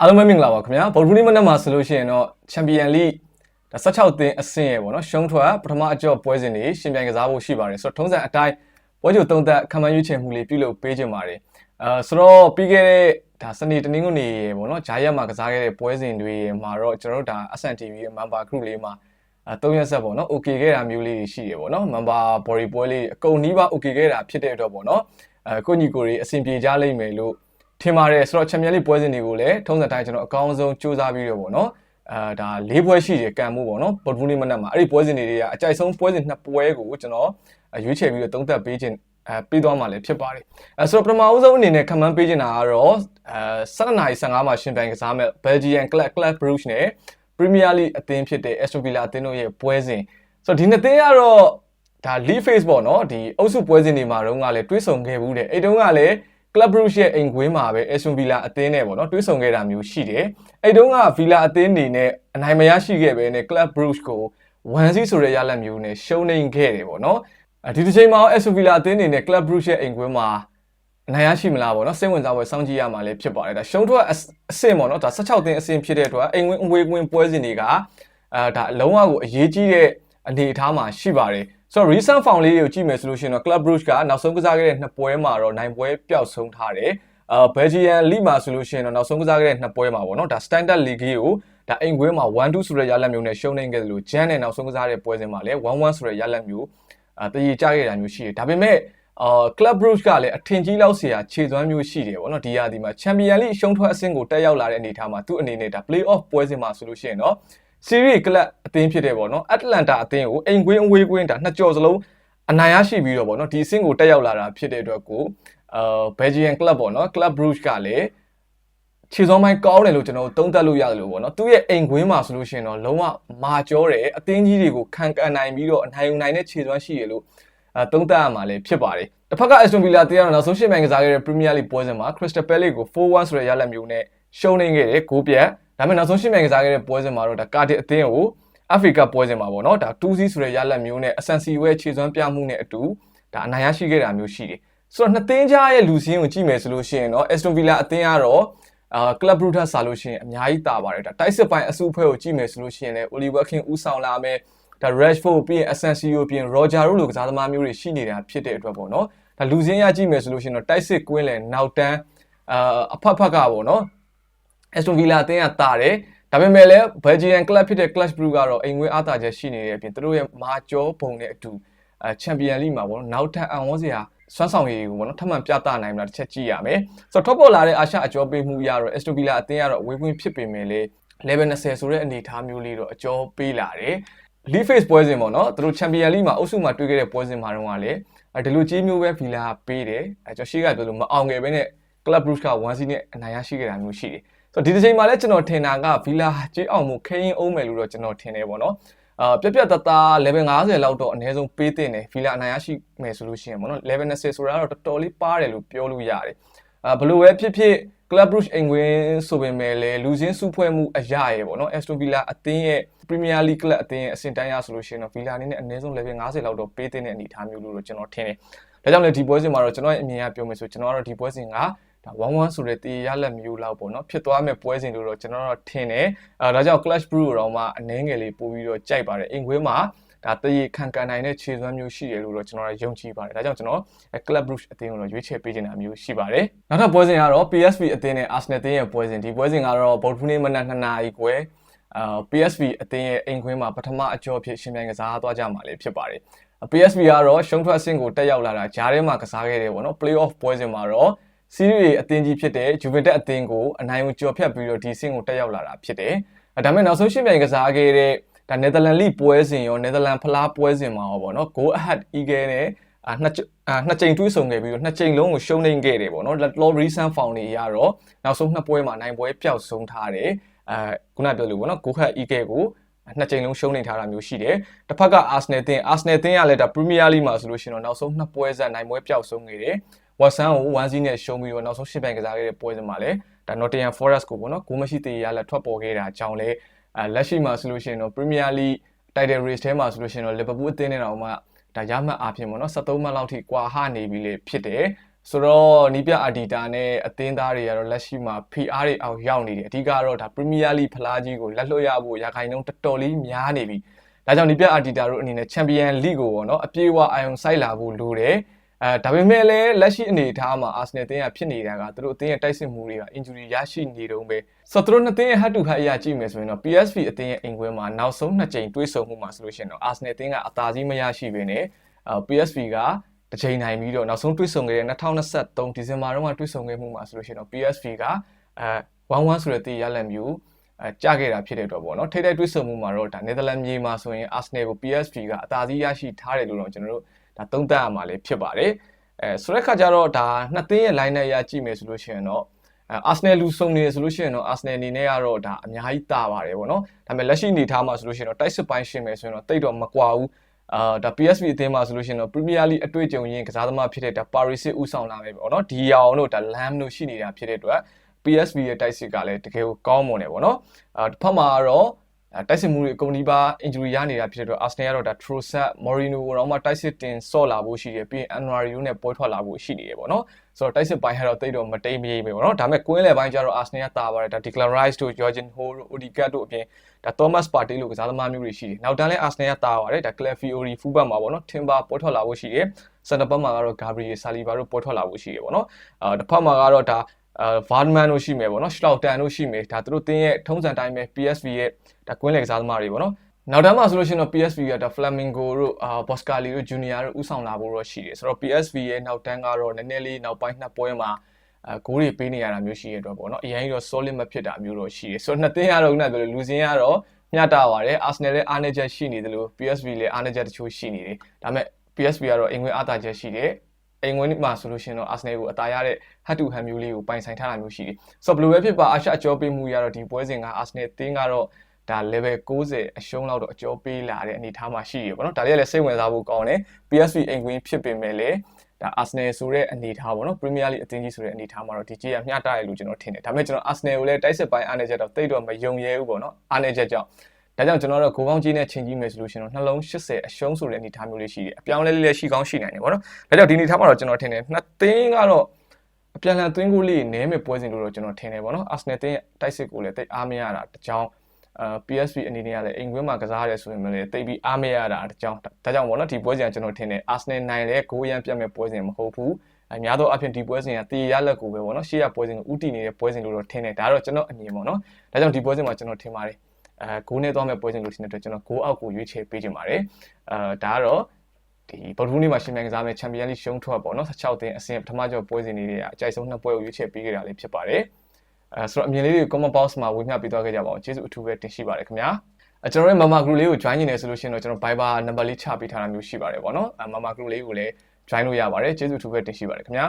အားလုံးပဲမင်္ဂလာပါခင်ဗျာဗုဒ္ဓနေ့မနက်မှာဆိုလို့ရှိရင်တော့ချန်ပီယံလိဒါ16သင်းအဆင့်ရဲ့ပေါ့နော်ရှုံးထွက်ပထမအကြော့ပွဲစဉ်တွေရှင်ပြိုင်ကစားဖို့ရှိပါတယ်ဆိုတော့ထုံးစံအတိုင်းပွဲကြိုသုံးသက်ခံမှန်းရွေးချယ်မှုလေးပြုလုပ်ပေးကြပါတယ်အဲဆိုတော့ပြီးခဲ့တဲ့ဒါစနေတနင်္ဂနွေရေပေါ့နော်ဂျာရက်မှာကစားခဲ့တဲ့ပွဲစဉ်တွေမှာတော့ကျွန်တော်တို့ဒါ SNTV ရဲ့ member group လေးမှာအဲ၃ရက်ဆက်ပေါ့နော် okay ခဲ့တာမျိုးလေးတွေရှိတယ်ပေါ့နော် member body ပွဲလေးအကုန်နီးပါ okay ခဲ့တာဖြစ်တဲ့အတွက်ပေါ့နော်အဲကိုညီကိုတွေအဆင်ပြေကြလိမ့်မယ်လို့ ထင်ပါတယ်ဆိုတော့ချန်ပီယံလိပွဲစဉ်တွေကိုလည်းထုံးစံတိုင်းကျွန်တော်အကောင်းဆုံးစူးစမ်းပြီးတော့ပေါ့နော်အာဒါ၄ပွဲရှိတယ်ကံမှုပေါ့နော်ဗုဒ္ဓဘူးနေ့မနက်မှာအဲ့ဒီပွဲစဉ်တွေတွေကအကြိုက်ဆုံးပွဲစဉ်နှစ်ပွဲကိုကျွန်တော်ရွေးချယ်ပြီးတော့သုံးသပ်ပေးခြင်းအဲပေးသွားမှာလည်းဖြစ်ပါတယ်အဲဆိုတော့ပထမအဦးဆုံးအနေနဲ့ခမန်းပေးခြင်းတာကတော့အဲ7:15မှာရှင်ပြိုင်ကစားမဲ့ Belgian Club Club Brugge နဲ့ Premier League အသင်းဖြစ်တဲ့ Aston Villa အသင်းတို့ရဲ့ပွဲစဉ်ဆိုတော့ဒီနှစ်သင်းကတော့ဒါ league phase ပေါ့နော်ဒီအုပ်စုပွဲစဉ်တွေမှာတော့ကလည်းတွေးဆုံခဲ့ဘူးတဲ့အဲ့တုန်းကလည်း Club Brugge ရဲ့အိမ်ကွင်းမှာပဲ Aston Villa အသင်းနဲ့ပေါ့နော်တွေးဆုံခဲ့တာမျိုးရှိတယ်။အဲ့တုန်းက Villa အသင်းနေနဲ့အနိုင်မရရှိခဲ့ပဲနဲ့ Club Brugge ကို1-0ဆိုတဲ့ရလဒ်မျိုးနဲ့ရှုံးနေခဲ့တယ်ပေါ့နော်။အဲဒီတစ်ချိန်မှာ Aston Villa အသင်းနေနဲ့ Club Brugge ရဲ့အိမ်ကွင်းမှာအနိုင်ရရှိမလားပေါ့နော်စိတ်ဝင်စားပွဲစောင့်ကြည့်ရမှာလည်းဖြစ်ပါတယ်ဒါရှုံးထွက်အဆင့်ပေါ့နော်ဒါ16သင်းအဆင့်ဖြစ်တဲ့အတွက်အိမ်ဝင်အဝေးကွင်းပွဲစဉ်တွေကအဲဒါအလုံးဝကိုအရေးကြီးတဲ့အနေအထားမှာရှိပါတယ် ဆိုတော့ recent form လေးတွေကိုကြည့်မယ်ဆိုလို့ရှိရင်တော့ Club Brugge ကနောက်ဆုံးကစားခဲ့တဲ့နှစ်ပွဲမှာတော့နိုင်ပွဲပျောက်ဆုံးထားတယ်။အာဘယ်ဂျီယန်လိမာဆိုလို့ရှိရင်တော့နောက်ဆုံးကစားခဲ့တဲ့နှစ်ပွဲမှာပေါ့နော်ဒါ standard league ကိုဒါအိမ်ကွင်းမှာ1-2ဆိုတဲ့ရလဒ်မျိုးနဲ့ရှုံးနေခဲ့တယ်လို့ဂျန်နဲ့နောက်ဆုံးကစားတဲ့ပွဲစဉ်မှာလည်း1-1ဆိုတဲ့ရလဒ်မျိုးအာတရေကျခဲ့တာမျိုးရှိတယ်။ဒါပေမဲ့အာ Club Brugge ကလည်းအထင်ကြီးလောက်ဆရာခြေသွမ်းမျိုးရှိတယ်ပေါ့နော်ဒီရာဒီမှာ Champions League ရှုံးထွက်အဆင့်ကိုတက်ရောက်လာတဲ့အနေအထားမှာသူ့အနေနဲ့ဒါ Playoff ပွဲစဉ်မှာဆိုလို့ရှိရင်တော့ Series Club အသင်းဖြစ်တဲ့ပေါ့နော် Atlanta အသင်းကိုအိမ်ကွင်းအဝေးကွင်းဒါနှစ်ကြော်စလုံးအနိုင်ရရှိပြီးတော့ပေါ့နော်ဒီအဆင့်ကိုတက်ရောက်လာတာဖြစ်တဲ့အတွက်ကိုအာ Belgian Club ပေါ့နော် Club Brugge ကလည်းခြေစောမိုင်းကောင်းတယ်လို့ကျွန်တော်သုံးသပ်လို့ရတယ်လို့ပေါ့နော်သူ့ရဲ့အိမ်ကွင်းမှာဆိုလို့ရှိရင်တော့လုံးဝမာကျောတယ်အသင်းကြီးတွေကိုခံကန်နိုင်ပြီးတော့အနိုင်ယူနိုင်တဲ့ခြေစွမ်းရှိရလို့အဲသုံးသပ်ရမှာလည်းဖြစ်ပါတယ်တစ်ဖက်က Aston Villa တရားတော့နောက်ဆုံးရှင်းပိုင်းကစားခဲ့တဲ့ Premier League ပွဲစဉ်မှာ Crystal Palace ကို4-1ဆိုတဲ့ရလဒ်မျိုးနဲ့ရှုံးနေခဲ့တယ်ဂိုးပြတ် ဒါပေမဲ့နောက်ဆုံးရှင်းပိုင်းကစားခဲ့တဲ့ပွဲစဉ်မှာတော့ဒါကာဒီအသင်းကိုအာဖရိကပွဲစဉ်မှာပေါ့နော်ဒါ2-0ဆိုတဲ့ရလဒ်မျိုးနဲ့အဆန်စီဝဲခြေစွမ်းပြမှုနဲ့အတူဒါအနိုင်ရရှိခဲ့တာမျိုးရှိတယ်ဆိုတော့နှစ်သင်းကြားရဲ့လူစင်းကိုကြည့်မယ်ဆိုလို့ရှိရင်တော့ Aston Villa အသင်းကတော့အာ Club Brugge ဆာလို့ရှိရင်အများကြီးတာပါတယ်ဒါတိုက်စစ်ပိုင်းအစုအဖွဲ့ကိုကြည့်မယ်ဆိုလို့ရှိရင်လည်း Oliver King ဦးဆောင်လာမယ်ဒါ Rashford ပြီးရင် Asensio ပြီးရင် Roger တို့လိုကစားသမားမျိုးတွေရှိနေတာဖြစ်တဲ့အတွက်ပေါ့နော်ဒါလူစင်းရကြည့်မယ်ဆိုလို့ရှိရင်တော့တိုက်စစ်ကွင်းလည်းနောက်တန်းအာအဖက်ဖက်ကပေါ့နော် Aston Villa အသင်းကတာတယ်ဒါပေမဲ့လည်း Belgian club ဖြစ်တဲ့ Club Brugge ကတော့အိမ်ငွေအားသာချက်ရှိနေတဲ့အပြင်သူတို့ရဲ့မာကျောပုံနဲ့အတူအဲ Champion League မှာပေါ့နော်နောက်ထပ်အံဝန်းစရာစွမ်းဆောင်ရည်ကိုပေါ့နော်ထပ်မံပြသနိုင်မလားတစ်ချက်ကြည့်ရမယ်ဆိုတော့ top ပေါ်လာတဲ့အာရှအကျော်ပေးမှုရတော့ Aston Villa အသင်းကတော့ဝေးကွင်းဖြစ်ပေမဲ့လေ level 20ဆိုတဲ့အနေအထားမျိုးလေးတော့အကျော်ပေးလာတယ် League Phase ပွဲစဉ်ပေါ့နော်သူတို့ Champion League မှာအုပ်စုမှာတွေ့ခဲ့တဲ့ပွဲစဉ်မှာတော့ကလည်းဒီလိုကြီးမျိုးပဲ Villa ပေးတယ်အဲကျွန်တော်ရှေ့ကပြောလို့မအောင်ငယ်ပဲနဲ့ Club Brugge က1-0နဲ့အနိုင်ရရှိခဲ့တာမျိုးရှိတယ် ဆိုတော့ဒီတစ်ချိန်မှာလည်းကျွန်တော်ထင်တာက Villa ကြေးအောင်မှုခရင်အောင်မယ်လို့တော့ကျွန်တော်ထင်တယ်ပေါ့နော်အာပြက်ပြက်တသား level 50လောက်တော့အနည်းဆုံးပေးတင်တယ် Villa အနိုင်ရရှိမယ်ဆိုလို့ရှိရင်ပေါ့နော် level 20ဆိုတာတော့တော်တော်လေးပါတယ်လို့ပြောလို့ရတယ်အာဘလို့ပဲဖြစ်ဖြစ် Club Brugge အိမ်ဝင်ဆိုပေမဲ့လည်းလူချင်းစုဖွဲ့မှုအရာရယ်ပေါ့နော် Aston Villa အသင်းရဲ့ Premier League Club အသင်းရဲ့အဆင့်တန်းရဆိုလို့ရှိရင်တော့ Villa အနေနဲ့အနည်းဆုံး level 50လောက်တော့ပေးတဲ့အနေအထားမျိုးလို့တော့ကျွန်တော်ထင်တယ်ဒါကြောင့်လည်းဒီပွဲစဉ်မှာတော့ကျွန်တော်ရဲ့အမြင်အရပြောမယ်ဆိုကျွန်တော်ကတော့ဒီပွဲစဉ်က ဒါ1-1ဆိုတဲ့တေးရလက်မျိုးလောက်ပေါ့နော်ဖြစ်သွားမဲ့ပွဲစဉ်လို့တော့ကျွန်တော်တော့ထင်တယ်အဲဒါကြောင့် Clash Brew တော့မှအနှဲငယ်လေးပို့ပြီးတော့ကြိုက်ပါတယ်အင်ခွေးမှာဒါတရေခံကန်နိုင်တဲ့ခြေစွမ်းမျိုးရှိတယ်လို့တော့ကျွန်တော်ယုံကြည်ပါတယ်ဒါကြောင့်ကျွန်တော် Club Brugge အသင်းကိုတော့ရွေးချယ်ပေးနေတာမျိုးရှိပါတယ်နောက်ထပ်ပွဲစဉ်ကတော့ PSV အသင်းနဲ့ Arsenal အသင်းရဲ့ပွဲစဉ်ဒီပွဲစဉ်ကတော့ဗုဒ္ဓနေ့မနက်2နာရီခွဲအာ PSV အသင်းရဲ့အိမ်ခွင်းမှာပထမအကြောဖြစ်ရှင်ပြိုင်ကစားသွားကြမှာလေဖြစ်ပါတယ် PSV ကတော့ရှုံးထွက်အဆင့်ကိုတက်ရောက်လာတာဂျားထဲမှာကစားခဲ့တယ်ပေါ့နော် Play-off ပွဲစဉ်မှာတော့ စီးရီးအသင်းကြီးဖြစ်တဲ့ Juventus အသင်းကိုအနိုင်ကိုကျော်ဖြတ်ပြီးတော့ဒီဆင့်ကိုတက်ရောက်လာတာဖြစ်တယ်။ဒါပေမဲ့နောက်ဆုံးရှင်းပြိုင်ကစားခဲ့တဲ့ဒါ Netherlands League ပွဲစဉ်ရော Netherlands ဖလားပွဲစဉ်မှာရောပေါ့နော် Goal Ahead Eagle နဲ့အာနှစ်အာနှစ်ချိန်တွေးဆုံခဲ့ပြီးတော့နှစ်ချိန်လုံးကိုရှုံးနေခဲ့တယ်ပေါ့နော် Law Recent Found တွေရတော့နောက်ဆုံးနှစ်ပွဲမှာနိုင်ပွဲပျောက်ဆုံးထားတယ်။အဲခုနပြောလို့ပေါ့နော် Goal Ahead Eagle ကိုနှစ်ချိန်လုံးရှုံးနေထားတာမျိုးရှိတယ်။တစ်ဖက်က Arsenal တင်း Arsenal တင်းကလည်းဒါ Premier League မှာဆိုလို့ရှိရင်တော့နောက်ဆုံးနှစ်ပွဲဆက်နိုင်ပွဲပျောက်ဆုံးနေတယ်။ Watson ကို1-0နဲ့ရှုံးပြီးတော့နောက်ဆုံးရှစ်ပိုင်ကစားခဲ့တဲ့ပွဲစဉ်မှာလည်းဒါ Nottingham Forest ကိုပေါ့နော်ဂိုးမရှိသေးရလက်ထွက်ပေါ်ခဲ့တာကြောင့်လည်းအဲလက်ရှိမှာဆိုလို့ရှိရင်တော့ Premier League Title Race ထဲမှာဆိုလို့ရှိရင်တော့ Liverpool အသင်းနဲ့တော့မှဒါရမှတ်အားဖြင့်ပေါ့နော်73မှတ်လောက်ထိကွာဟနေပြီလေဖြစ်တယ်ဆိုတော့နီးပြအာဒီတာနဲ့အသင်းသားတွေကတော့လက်ရှိမှာ PR တွေအောင်ရောက်နေတယ်အဓိကတော့ဒါ Premier League ဖလားကြီးကိုလက်လွှတ်ရဖို့ရာခိုင်နှုန်းတော်တော်လေးများနေပြီဒါကြောင့်နီးပြအာဒီတာတို့အနေနဲ့ Champion League ကိုပေါ့နော်အပြေးအဝအာရုံစိုက်လာဖို့လိုတယ် အဲဒါပေမဲ့လည်းလက်ရှိအနေအထားမှာ Arsenal အသင်းကဖြစ်နေတာကသူတို့အသင်းရဲ့တိုက်စစ်မှုတွေက injury ရရှိနေတုန်းပဲဆိုတော့သူတို့နှစ်သင်းရဲ့ head to head အရာကြည့်မယ်ဆိုရင်တော့ PSV အသင်းရဲ့အိမ်ခွဲမှာနောက်ဆုံးနှစ်ကြိမ်တွေ့ဆုံမှုမှာဆိုလို့ရှိရင်တော့ Arsenal အသင်းကအသာစီးမရရှိဘဲနဲ့အဲ PSV ကတစ်ချိန်နိုင်ပြီးတော့နောက်ဆုံးတွေ့ဆုံခဲ့တဲ့2023ဒီဇင်ဘာတုန်းကတွေ့ဆုံခဲ့မှုမှာဆိုလို့ရှိရင်တော့ PSV ကအဲ1-1ဆိုတဲ့တည်ရလက်မျိုးအဲကြခဲ့တာဖြစ်တဲ့အတွက်ပေါ့နော်ထိပ်တိုက်တွေ့ဆုံမှုမှာတော့ဒါနယ်သာလန်မြေမှာဆိုရင် Arsenal ကို PSV ကအသာစီးရရှိထားတယ်လို့တော့ကျွန်တော်တို့ ဒါသုံးသပ်ရမှာလည်းဖြစ်ပါတယ်အဲဆိုတဲ့ခါကျတော့ဒါနှစ်သင်းရဲ့ line နဲ့ရကြည့်မယ်ဆိုလို့ရှိရင်တော့အာဆနယ်လူဆုံနေဆိုလို့ရှိရင်တော့အာဆနယ်အနေနဲ့ကတော့ဒါအများကြီးတာပါတယ်ပေါ့နော်ဒါပေမဲ့လက်ရှိအနေထားမှာဆိုလို့ရှိရင်တော့တိုက်စစ်ပိုင်းရှင်မယ်ဆိုရင်တော့တိတ်တော့မကွာဘူးအာဒါ PSV အသင်းမှာဆိုလို့ရှိရင်တော့ Premier League အတွေ့အကြုံရင်းကစားသမားဖြစ်တဲ့ဒါ Paris စစ်ဦးဆောင်လာမယ်ပေါ့နော်ဒီအောင်တို့ဒါ Lam တို့ရှိနေတာဖြစ်တဲ့အတွက် PSV ရဲ့တိုက်စစ်ကလည်းတကယ်ကိုကောင်းမွန်တယ်ပေါ့နော်အာတစ်ဖက်မှာကတော့ တိုက်စစ်မှုတွေအကုန်ဒီပါ injury ရနေတာဖြစ်တဲ့အတွက် Arsenal ကတော့ဒါ Trossard, Mourinho တော့မှတိုက်စစ်တင်ဆော့လာဖို့ရှိတယ်ပြီးရင် Anwario နဲ့ပွဲထွက်လာဖို့ရှိနေတယ်ပေါ့နော်ဆိုတော့တိုက်စစ်ပိုင်းကတော့တိတ်တော့မတိမ်မရိပ်ပဲပေါ့နော်ဒါပေမဲ့ကွင်းလယ်ပိုင်းကျတော့ Arsenal ကတာပါတယ်ဒါ Declan Rice တို့ Jorginho တို့ Odegaard တို့အပြင်ဒါ Thomas Partey လို့ကစားသမားမျိုးတွေရှိတယ်နောက်တန်းလဲ Arsenal ကတာပါတယ်ဒါ Calafiori fullback မှာပေါ့နော် Timber ပွဲထွက်လာဖို့ရှိတယ် center back မှာကတော့ Gabriel Saliba တို့ပွဲထွက်လာဖို့ရှိတယ်ပေါ့နော်အာတစ်ဖက်မှာကတော့ဒါ အာဗာဒမန်တို့ရှိမယ်ပေါ့နော်ရှလောက်တန်တို့ရှိမယ်ဒါသူတို့တင်းရဲ့ထုံးစံတိုင်းပဲ PSV ရဲ့ဒါကွင်းလယ်ကစားသမားတွေပေါ့နော်နောက်တန်းမှာဆိုလို့ရှိရင်တော့ PSV ကဒါ Flamingo တို့အာ Boscali တို့ Junior တို့ဥဆောင်လာဖို့တော့ရှိတယ်ဆိုတော့ PSV ရဲ့နောက်တန်းကတော့နည်းနည်းလေးနောက်ပိုင်းနှစ်ပွဲမှာအဂိုးတွေပေးနေရတာမျိုးရှိရတော့ပေါ့နော်အရင်ကြီးတော့ solid မဖြစ်တာမျိုးတော့ရှိတယ်ဆိုတော့နှစ်သင်းကတော့ခုနကပြောလို့လူစင်းကတော့မျှတပါတယ် Arsenal လည်းအားနည်းချက်ရှိနေတယ်လို့ PSV လည်းအားနည်းချက်တချို့ရှိနေတယ်ဒါပေမဲ့ PSV ကတော့အင်္ဂွေအားသာချက်ရှိတယ် အိမ်ဝင်မှာဆိုလို့ရှိရင်တော့ Arsenal ကိုအသာရတဲ့ head to head မျိုးလေးကိုပိုင်ဆိုင်ထားတာမျိုးရှိတယ်။ဆိုတော့ဘယ်လိုပဲဖြစ်ပါအရှအကျော်ပေးမှုရတော့ဒီပွဲစဉ်က Arsenal တင်းကတော့ဒါ level 60အရှုံးလောက်တော့အကျော်ပေးလာတဲ့အနေအထားမှာရှိရပေါ့နော်။ဒါလေးကလည်းစိတ်ဝင်စားဖို့ကောင်းတယ်။ PSV အိမ်ဝင်ဖြစ်ပေမဲ့လည်းဒါ Arsenal ဆိုတဲ့အနေအထားပေါ့နော် Premier League အသင်းကြီးဆိုတဲ့အနေအထားမှာတော့ဒီကြီးကမျှတတယ်လို့ကျွန်တော်ထင်တယ်။ဒါပေမဲ့ကျွန်တော် Arsenal ကိုလည်းတိုက်စစ်ပိုင်းအားနေချက်တော့တိတ်တော့မယုံရဲဘူးပေါ့နော်။အားနေချက်ကြောင့် ဒါကြောင့်ကျွန်တော်တို့ဂိုးကောင်းကြီးနဲ့ချိန်ကြီးမယ်ဆိုလို့ရှိရင်တော့နှလုံး80အရှုံးဆိုတဲ့အနေအထားမျိုးလေးရှိတယ်အပြောင်းလဲလေးလည်းရှိကောင်းရှိနိုင်တယ်ပေါ့နော်ဒါကြောင့်ဒီအနေအထားမှာတော့ကျွန်တော်ထင်တယ်နှစ်သင်းကတော့အပြန်လန်သွင်းကိုလေးနည်းမဲ့ပွဲစဉ်လို့တော့ကျွန်တော်ထင်တယ်ပေါ့နော်အာဆနယ်တင်းတိုက်စစ်ကိုလည်းတိတ်အားမရတာတကြောင်အာ PSV အနေနဲ့ကလည်းအိမ်ကွင်းမှာကစားရတယ်ဆိုရင်လည်းတိတ်ပြီးအားမရတာတကြောင်ဒါကြောင့်ပေါ့နော်ဒီပွဲစဉ်ကကျွန်တော်ထင်တယ်အာဆနယ်နိုင်လည်းဂိုးရမ်းပြတ်မဲ့ပွဲစဉ်မဟုတ်ဘူးအများသောအဖြစ်ဒီပွဲစဉ်ကတည်ရလက်ကိုပဲပေါ့နော်ရှေ့ရပွဲစဉ်ကိုဥတီနေတဲ့ပွဲစဉ်လို့တော့ထင်တယ်ဒါတော့ကျွန်တော်အမြင်ပေါ့နော်ဒါကြောင့်ဒီပွဲစဉ်မှာကျွန်တော်ထင်ပါတယ် အဲဂိုးနဲ့သွားမဲ့ပွဲစဉ်လို့ထင်တဲ့အတွက်ကျွန်တော်ဂိုးအောက်ကိုရွေးချယ်ပေးခြင်းပါတယ်အဲဒါကတော့ဒီဗုဒ္ဓဟူးနေ့မှာရှင်မြန်ကစားမဲ့ချန်ပီယံလိရှုံးထွက်ပေါ့နော်16တင်းအဆင့်ပထမကျော်ပွဲစဉ်တွေကအကြိုက်ဆုံးနှစ်ပွဲကိုရွေးချယ်ပေးခဲ့တာလေးဖြစ်ပါတယ်အဲဆိုတော့အမြင်လေးတွေ comment box မှာဝေမျှပေးသွားခဲ့ကြပါအောင်ကျေးဇူးအထူးပဲတင်ရှိပါတယ်ခင်ဗျာအဲကျွန်တော်ရဲ့ mama group လေးကို join နေတယ်ဆိုလို့ရှိရင်တော့ကျွန်တော် Viber number လေးချပေးထားတာမျိုးရှိပါတယ်ပေါ့နော်အဲ mama group လေးကိုလည်း join လို့ရပါတယ်ကျေးဇူးအထူးပဲတင်ရှိပါတယ်ခင်ဗျာ